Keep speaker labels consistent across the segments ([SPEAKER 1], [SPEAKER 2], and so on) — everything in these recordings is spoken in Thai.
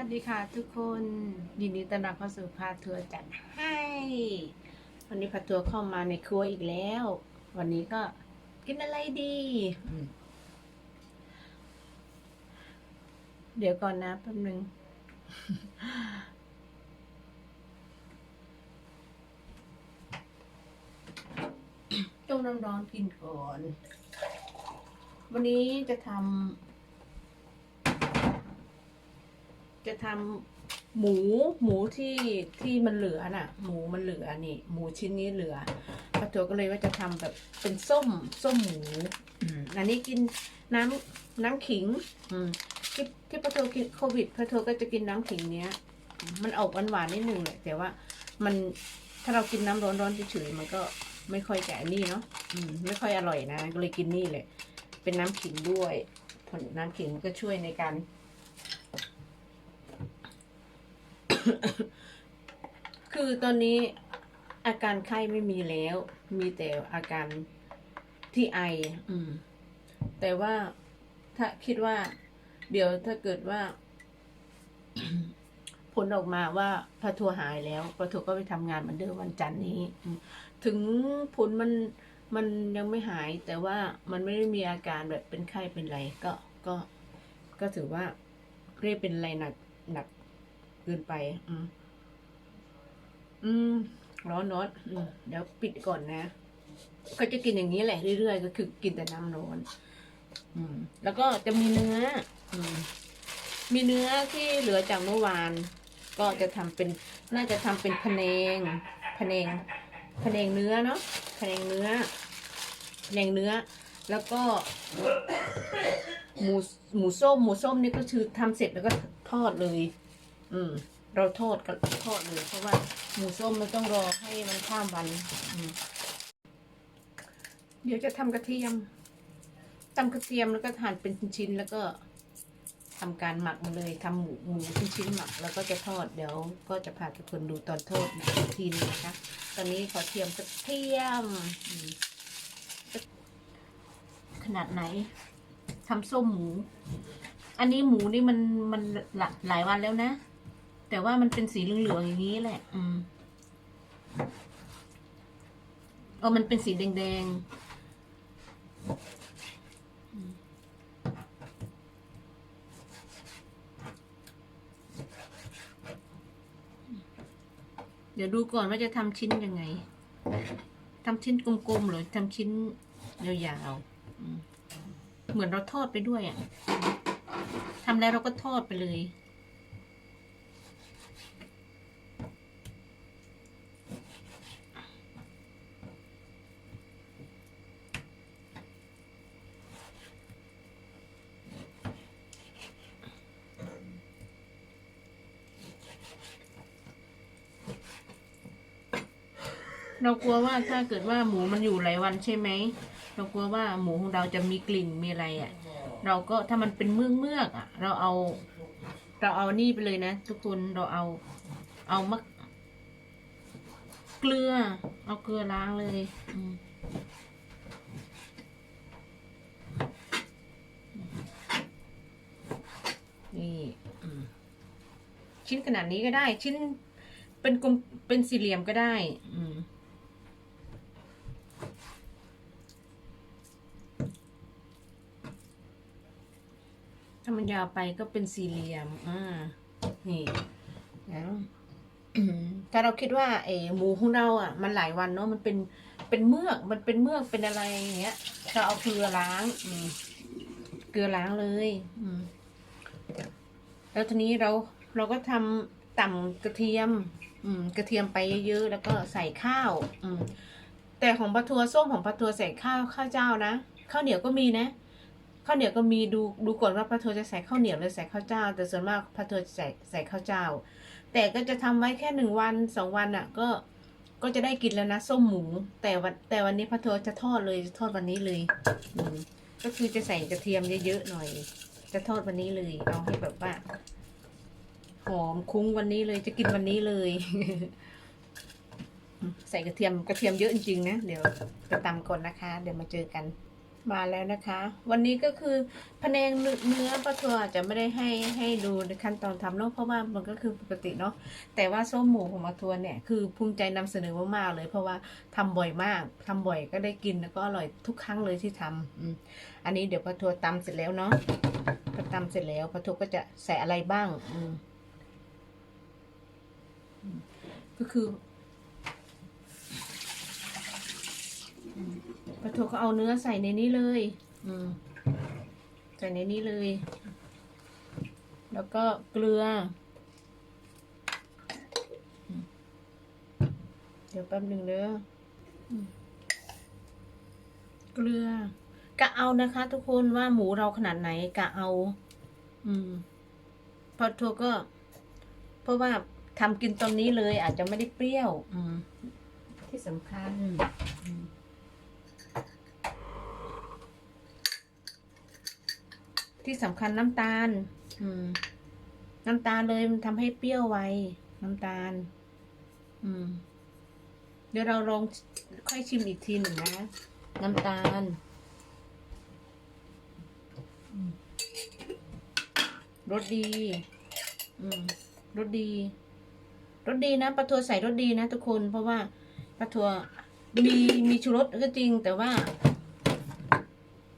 [SPEAKER 1] วัสดีค่ะทุกคนยินดีต้อนรับเข้าสู่พาทัวร์จัดให้ วันนี้พาทัวร์เข้ามาในครัวอีกแล้ว วันนี้ก็กินอะไรดี เดี๋ยวก่อนนะแป๊บนึง ต้มน้ำร้อนกินก่อน วันนี้จะทำ จะทำหมูหมูที่ที่มันเหลือน่ะ หมูมันเหลือนี่ หมูชิ้นนี้เหลือป้าตัวก็เลยว่าจะทำแบบเป็นส้มส้มหมูอันนี้กินน้ำน้ำขิงอืที่ที่ป้าตัวกินโควิดป้าตัวก็จะกินน้ำขิงเนี้ย มันออกหวานๆนิดนึงแหละแต่ว่ามันถ้าเรากินน้ำร้อนๆเฉยๆมันก็ไม่ค่อยจะอันนี่เนาะไม่ค่อยอร่อยนะ ก็เลยกินนี่เลย เป็นน้ำขิงด้วย ผลน้ำขิงมันก็ช่วยในการ คือตอนนี้อาการไข้ไม่มีแล้ว มีแต่อาการที่ไอ อืม แต่ว่าถ้าคิดว่า เดี๋ยวถ้าเกิดว่า ผลออกมาว่าพระทัวหายแล้วพระทัวก็ไปทำงานเหมือนเดิมวันจันทร์นี้ถึงผลมันมันยังไม่หาย แต่ว่ามันไม่ได้มีอาการแบบเป็นไข้เป็นไรก็ก็ก็ถือว่าเรียกเป็นอะไรหนักหนัก กินไป อืมอืมร้อนร้อนอืมเดี๋ยวปิดก่อนนะ ก็จะกินอย่างนี้แหละเรื่อยๆ ก็คือกินแต่น้ำร้อน อืม แล้วก็จะมีเนื้อ อืม มีเนื้อที่เหลือจากเมื่อวาน ก็จะทำเป็นน่าจะทำเป็นพะแนงพะแนงพะแนงเนื้อเนาะพะแนงเนื้อพะแนงเนื้อ แล้วก็ หมูหมูส้มหมูส้มนี่ก็คือทำเสร็จแล้วก็ทอดเลย อืม เราทอดก็ทอดเลยเพราะว่าหมูส้มมันต้องรอให้มันข้ามวัน อืม เดี๋ยวจะทำกระเทียมตำกระเทียมแล้วก็หั่นเป็นชิ้นๆแล้วก็ทำการหมักมาเลยทำหมูหมูชิ้นๆหมัก แล้วก็จะทอดเดี๋ยว ก็จะพาทุกคนดูตอนทอดอีกทีนึงนะคะ ตอนนี้ขอเทียมกระเทียมอืมขนาดไหนทำส้มหมู อันนี้หมูนี่มันมันหลาหลายวันแล้วนะ แต่ว่ามันเป็นสีเหลืองๆอย่างนี้แหละ อืมเออมันเป็นสีแดงๆ เดี๋ยวดูก่อนว่าจะทำชิ้นยังไงทำชิ้นกลมๆหรือทำชิ้นยาวๆเหมือนเราทอดไปด้วยอะทำแล้วเราก็ทอดไปเลย เรากลัวว่าถ้าเกิดว่าหมูมันอยู่หลายวันใช่ไหม เรากลัวว่าหมูของเราจะมีกลิ่นมีอะไรอะ เราก็ถ้ามันเป็นเมือกเมือกอะ เราเอา เราเอานี่ไปเลยนะทุกคนเราเอาเอามะเกลือ เอาเกลือล้างเลยอืมนี่ชิ้นขนาดนี้ก็ได้ ชิ้นเป็นกลมเป็นสี่เหลี่ยมก็ได้ อืม ถ้ามันยาวไปก็เป็นสี่เหลี่ยม อ่า นี่แล้วถ้าเราคิดว่าเออหมูของเราอะ มันหลายวันเนาะ มันเป็น เป็นเมือก มันเป็นเมือก เป็นอะไรอย่างเงี้ย เราเอาเกลือล้างอืเกลือล้างเลย อืมแล้วทีนี้เราเราก็ทำต่ำกระเทียม อืม กระเทียมไปเยอะๆ แล้วก็ใส่ข้าว อืม แต่ของปลาทัวส้มของปลาทัวใส่ข้าวข้าวเจ้านะ ข้าวเหนียวก็มีนะ ข้าวเหนียวก็มีดูดูก่อนว่าพระโทจะใส่ข้าวเหนียวหรือใส่ข้าวเจ้า แต่ส่วนมากพระโทจะใส่ใส่ข้าวเจ้า แต่ก็จะทำไว้แค่หนึ่งวันสองวันอะ ก็ก็จะได้กินแล้วนะส้มหมู แต่วันแต่วันนี้พระโทจะทอดเลยจะทอดวันนี้เลยก็คือจะใส่กระเทียมเยอะๆหน่อย จะทอดวันนี้เลยเอาให้แบบว่าหอมคุ้งวันนี้เลยจะกินวันนี้เลย ใส่กระเทียมกระเทียมเยอะจริงๆนะเดี๋ยวไปตำก่อนนะคะ เดี๋ยวมาเจอกัน มาแล้วนะคะ วันนี้ก็คือพะแนงเนื้อปลาทัวอาจจะไม่ได้ให้ให้ดูในขั้นตอนทำเนาะเพราะว่ามันก็คือปกติเนาะแต่ว่าส้มหมูของปลาทัวเนี่ยคือภูมิใจนำเสนอมากๆเลย เพราะว่าทำบ่อยมากทำบ่อยก็ได้กินแล้วก็อร่อยทุกครั้งเลยที่ทำอืมอันนี้เดี๋ยวปลาทัวตำเสร็จแล้วเนาะพอตำเสร็จแล้วปลาทัวก็จะใส่อะไรบ้างอืมก็คือ ปลาทูก็เอาเนื้อใส่ในนี้เลย อืมใส่ในนี้เลย แล้วก็เกลืออืมเดี๋ยวแป๊บหนึ่งเด้ออืมเกลือกะเอานะคะ ทุกคนว่าหมูเราขนาดไหนกะเอา อืมปลาทูก็ เพราะว่าทำกินตอนนี้เลยอาจจะไม่ได้เปรี้ยว อืมที่สำคัญอืม ที่สำคัญน้ำตาล อืม น้ำตาลเลยมันทำให้เปรี้ยวไว น้ำตาล อืม เดี๋ยวเราลองค่อยชิมอีกทีหนึ่งนะ น้ำตาลรสดี อืมรสดีรสดีนะปลาทัวใส่รสดีนะทุกคน เพราะว่าปลาทัวมีมีชูรสก็จริงแต่ว่า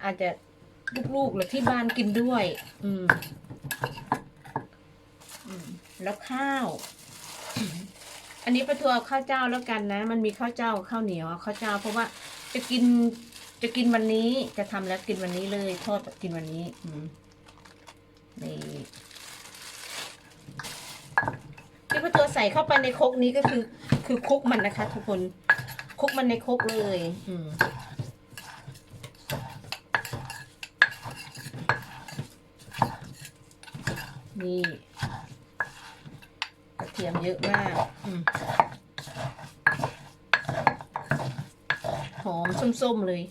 [SPEAKER 1] อาจจะ ลูกๆหรือที่บ้านกินด้วย อืมแล้วข้าว อันนี้ปลาทัวเอาข้าวเจ้าแล้วกันนะ มันมีข้าวเจ้าข้าวเหนียวข้าวเจ้า เพราะว่าจะกินจะกินวันนี้จะทำแล้วกินวันนี้เลยทอดกินวันนี้ อืมนี่ที่ปลาทัวใส่เข้าไปในครกนี้ก็คือ คือคุกมันนะคะ ทุกคนคุกมันในครกเลย อืม นี่กระเทียมเยอะมากหอมส้มๆเลย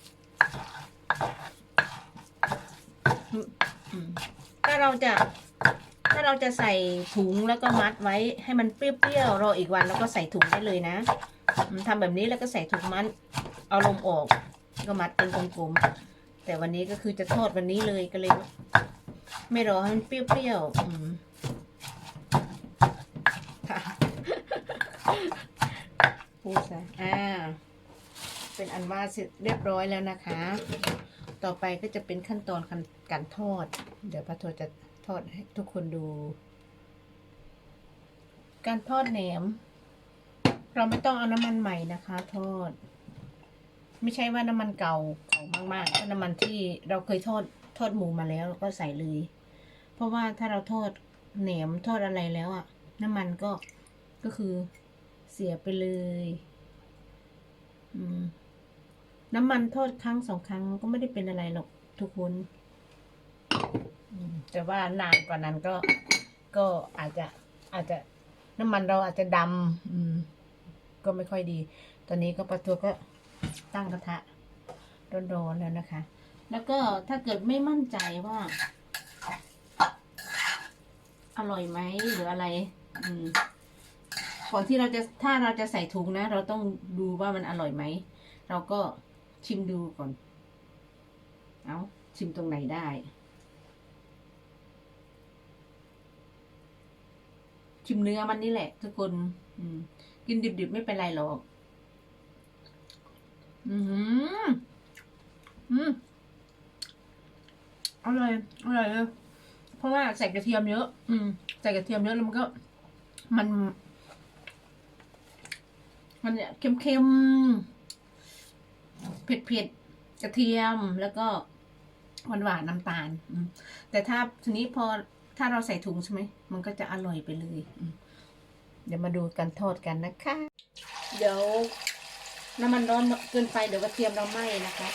[SPEAKER 1] ถ้าเราจะ ถ้าเราจะใส่ถุงแล้วก็มัดไว้ให้มันเปรี้ยวๆรออีกวันแล้วก็ใส่ถุงได้เลยนะทำแบบนี้แล้วก็ใส่ถุงมัด เอาลมออก ก็มัดเป็นกลมๆแต่วันนี้ก็คือจะทอดวันนี้เลยก็เลย ไม่รอให้มันเปรี้ยวๆอืมค่ะพูดซะอ่า เป็นอันว่าเสร็จเรียบร้อยแล้วนะคะ ต่อไปก็จะเป็นขั้นตอนการการทอด เดี๋ยวพระโทจะทอดให้ทุกคนดู การทอดแหนม เราไม่ต้องเอาน้ำมันใหม่นะคะ ทอด ไม่ใช่ว่าน้ำมันเก่าเก่ามากๆก็น้ำมันที่เราเคยทอดทอดหมูมาแล้วก็ใส่เลย เพราะว่าถ้าเราทอดแหนมทอดอะไรแล้วอะน้ำมันก็ก็คือเสียไปเลยน้ำมันทอดครั้งสองครั้งก็ไม่ได้เป็นอะไรหรอกทุกคนแต่ว่านานกว่านั้นก็ก็อาจจะอาจจะน้ำมันเราอาจจะดำก็ไม่ค่อยดี ตอนนี้ก็ปลาทัวก็ตั้งกระทะร้อนๆแล้วนะคะ แล้วก็ถ้าเกิดไม่มั่นใจว่า อร่อยไหมหรืออะไร อืมก่อนที่เราจะถ้าเราจะใส่ถุงนะ เราต้องดูว่ามันอร่อยไหม เราก็ชิมดูก่อน เอาชิมตรงไหนได้ ชิมเนื้อมันนี่แหละ ทุกคน อืม กินดิบๆไม่เป็นไรหรอก อืมอืมอร่อยอร่อยเลย เพราะว่าใส่กระเทียมเยอะ อืม ใส่กระเทียมเยอะแล้วมันก็ มัน มันเนี่ยเค็มๆเผ็ดๆกระเทียมแล้วก็หวานหวานๆน้ำตาลอืมแต่ถ้าทีนี้พอถ้าเราใส่ถุงใช่ไหมมันก็จะอร่อยไปเลยอืมเดี๋ยวมาดูกันทอดกันนะคะ เดี๋ยวน้ำมันร้อนเกินไปเดี๋ยวกระเทียมเราไหม้นะคะ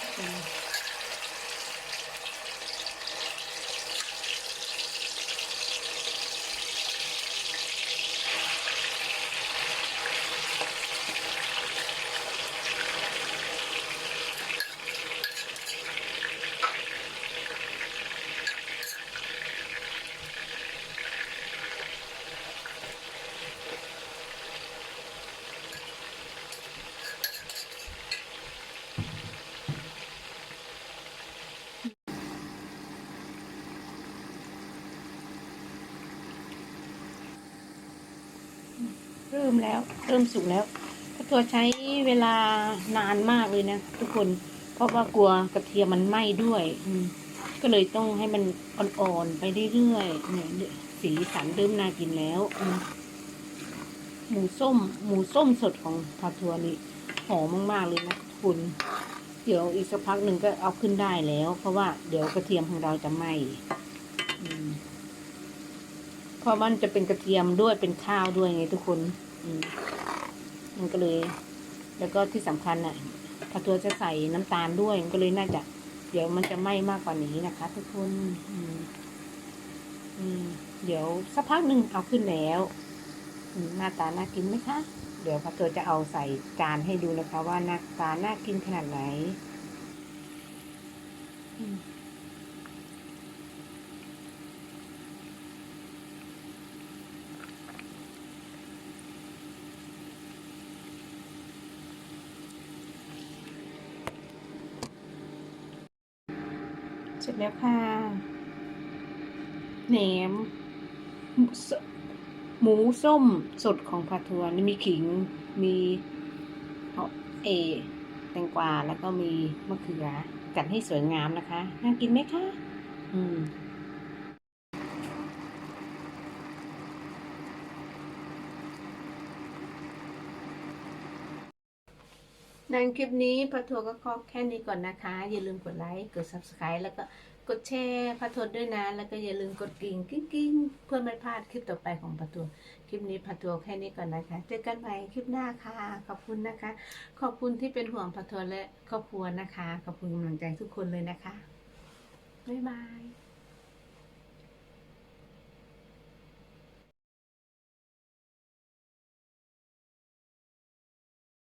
[SPEAKER 1] มริ่มแล้ว เริ่มสุกแล้วพระทัวใช้เวลานานมากเลยนะทุกคน เพราะว่ากลัวกระเทียมมันไหม้ด้วย อืก็เลยต้องให้มันอ่อนๆไปเรื่อยๆเนี่ยสีสันเริ่มน่ากินแล้วหมูส้ม หมูส้มสดของพาทัวนี่หอมมากๆเลยนะคุณ เดี๋ยวอีกสักพักหนึ่งก็เอาขึ้นได้แล้ว เพราะว่าเดี๋ยวกระเทียมของเราจะไหม้เพราะมันจะเป็นกระเทียมด้วยเป็นข้าวด้วยไงทุกคน มันก็เลย แล้วก็ที่สำคัญน่ะพาทัวจะใส่น้ำตาลด้วย มันก็เลยน่าจะ เดี๋ยวมันจะไหม้มากกว่านี้นะคะ ทุกคนอืมอมเดี๋ยวสักพักหนึ่งเอาขึ้นแล้วหน้าตาน่ากินไหมคะ เดี๋ยวพระตัวจะเอาใส่จานให้ดูนะคะ ว่าหน้าตาน่ากินขนาดไหน เสร็จแล้วค่ะแหนม หมูส้มสดของผาทัวนี่มีขิง มีเออแตงกวาแล้วก็มีมะเขือจัดให้สวยงามนะคะ น่ากินไหมคะ อืม ในคลิปนี้พระทัวร์ก็ขอแค่นี้ก่อนนะคะ อย่าลืมกดไลค์ กด subscribe แล้วก็กดแชร์พระทัวร์ด้วยนะ แล้วก็อย่าลืมกดกริ่งกิ้งกิ้งเพื่อไม่พลาดคลิปต่อไปของพระทัวร์คลิปนี้พระทัวร์แค่นี้ก่อนนะคะ เจอกันใหม่คลิปหน้าค่ะ ขอบคุณนะคะ ขอบคุณที่เป็นห่วงพระทัวร์และครอบครัวนะคะ ขอบคุณกำลังใจทุกคนเลยนะคะ บ๊ายบาย